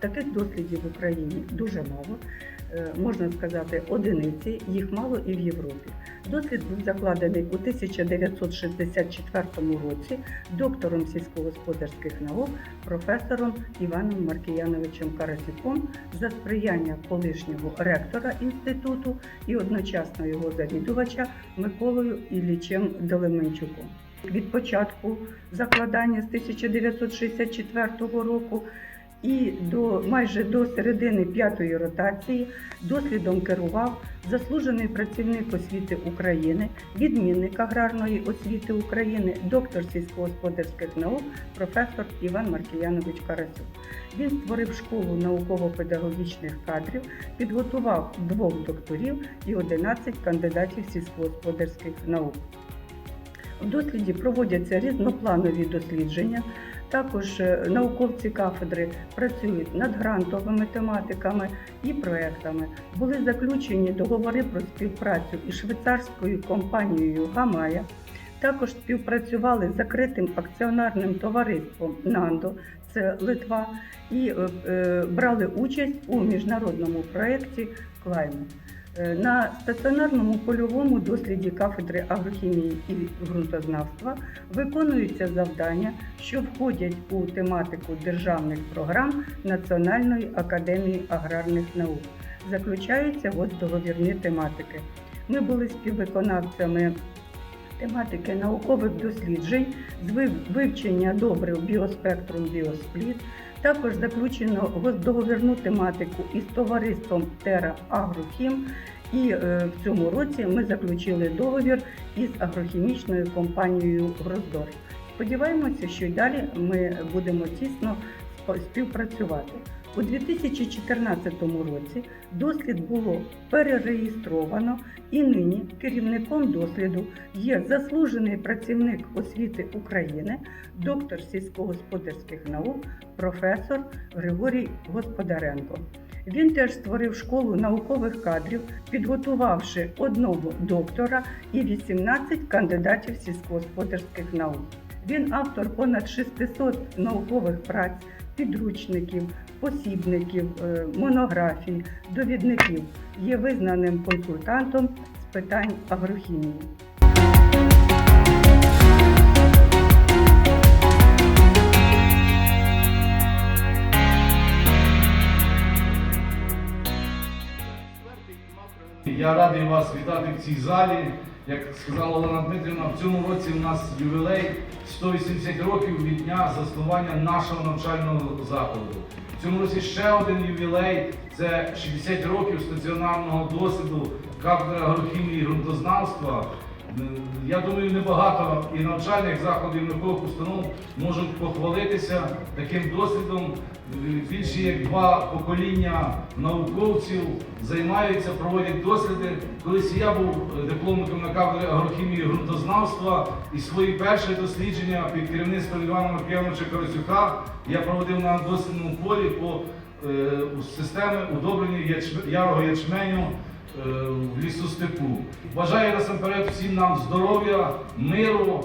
Таких дослідів в Україні дуже мало. Е, Можна сказати, одиниці, їх мало і в Європі. Дослід був закладений у 1964 році доктором сільськогосподарських наук, професором Іваном Маркіяновичем Карасюком за сприяння колишнього ректора інституту і одночасно його завідувача Миколою Іллічем Делеменчуком. Від початку закладання з 1964 року і до майже до середини п'ятої ротації дослідом керував заслужений працівник освіти України, відмінник аграрної освіти України, доктор сільськогосподарських наук, професор Іван Маркіянович Карасюк. Він створив школу науково-педагогічних кадрів, підготував двох докторів і 11 кандидатів сільськогосподарських наук. У досліді проводяться різнопланові дослідження. Також е, науковці кафедри працюють над грантовими тематиками і проектами. Були заключені договори про співпрацю із швейцарською компанією Гамая. Також співпрацювали з закритим акціонарним товариством Нандо, це Литва, і е, е, брали участь у міжнародному проєкті Клаймат. Е, На стаціонарному польовому досліді кафедри агрохімії і ґрунтознавства виконуються завдання, що входять у тематику державних програм Національної академії аграрних наук. Заключаються ось договірні тематики. Ми були співвиконавцями тематики наукових досліджень з вивчення добрив біоспектрум біоспліт. Також заключено договірну тематику із товариством Тера Агрохім. І е, в цьому році ми заключили договір із агрохімічною компанією Гроздор. Сподіваємося, що й далі ми будемо тісно співпрацювати. У 2014 році дослід було перереєстровано і нині керівником досліду є заслужений працівник освіти України, доктор сільськогосподарських наук, професор Григорій Господаренко. Він теж створив школу наукових кадрів, підготувавши одного доктора і 18 кандидатів сільськогосподарських наук. Він автор понад 600 наукових праць, підручників, посібників, е, монографій, довідників. Є визнаним консультантом з питань агрохімії. Я радий вас вітати в цій залі. Як сказала Олена Дмитрівна, в цьому році у нас ювілей 180 років від дня заснування нашого навчального закладу. В цьому році ще один ювілей це 60 років стаціонарного досвіду кафедри агрохімії і ґрунтознавства. Е, Я думаю, небагато і навчальних закладів, і наукових установ можуть похвалитися таким досвідом. Е, Більше як два покоління науковців займаються, проводять досліди. Колись я був е, дипломником на кафедрі агрохімії і ґрунтознавства, і свої перші дослідження під керівництвом Івана Маркіяновича Карасюка я проводив на дослідному полі по у удобрення ярого ячменю е, в лісостепу. Бажаю насамперед всім нам здоров'я, миру,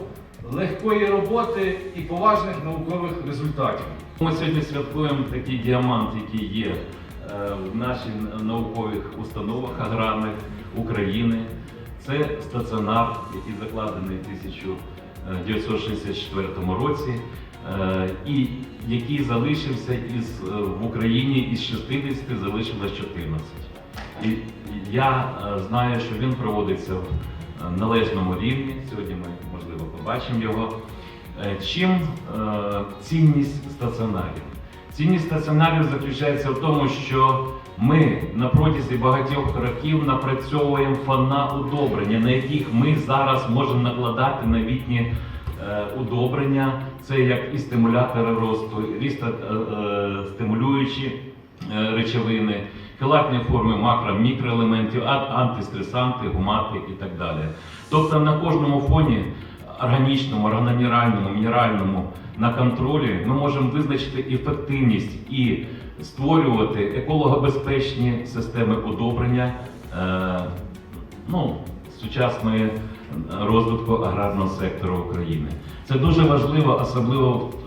легкої роботи і поважних наукових результатів. Ми сьогодні святкуємо такий діамант, який є е, в наших наукових установах аграрних України. Це стаціонар, який закладений в 1964 році, е, і який залишився із, в Україні із 60 залишилось 14. І я е, знаю, що він проводиться в е, належному рівні. Сьогодні ми, можливо, побачимо його. Е, Чим цінність стаціонарів? Цінність стаціонарів заключається в тому, що ми на протязі багатьох років напрацьовуємо фона удобрення, на яких ми зараз можемо накладати новітні удобрення. Це як і стимулятори росту, і стимулюючі речовини, хелатні форми макро, мікроелементів, антистресанти, гумати і так далі. Тобто на кожному фоні органічному, органомінеральному, мінеральному на контролі ми можемо визначити ефективність і створювати екологобезпечні системи одобрення е, ну, сучасної розвитку аграрного сектору України. Це дуже важливо, особливо в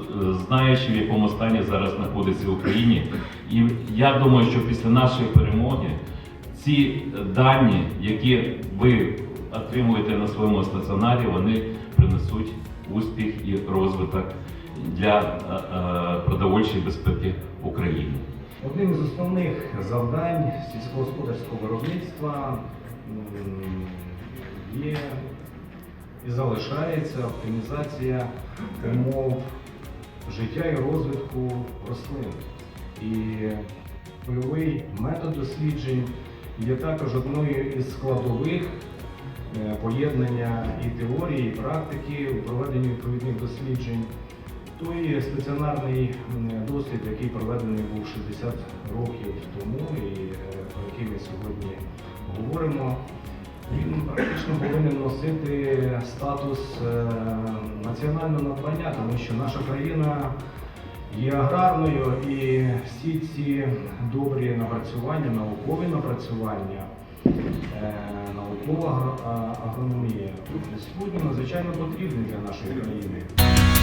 знаючи, в якому стані зараз знаходиться в Україні. І я думаю, що після нашої перемоги ці дані, які ви отримуєте на своєму стаціонарі, вони принесуть успіх і розвиток для е, е, продовольчої безпеки України. Одним із основних завдань сільськогосподарського виробництва є і залишається оптимізація умов життя і розвитку рослин. І польовий метод досліджень є також одною із складових е, поєднання і теорії, і практики у проведенні відповідних досліджень. Той стаціонарний досвід, який проведений був 60 років тому і е, про який ми сьогодні говоримо, він практично повинен носити статус е, національного надбання, тому що наша країна є аграрною і всі ці добрі напрацювання, наукові напрацювання, е, наукова агрономія сьогодні надзвичайно потрібні для нашої країни.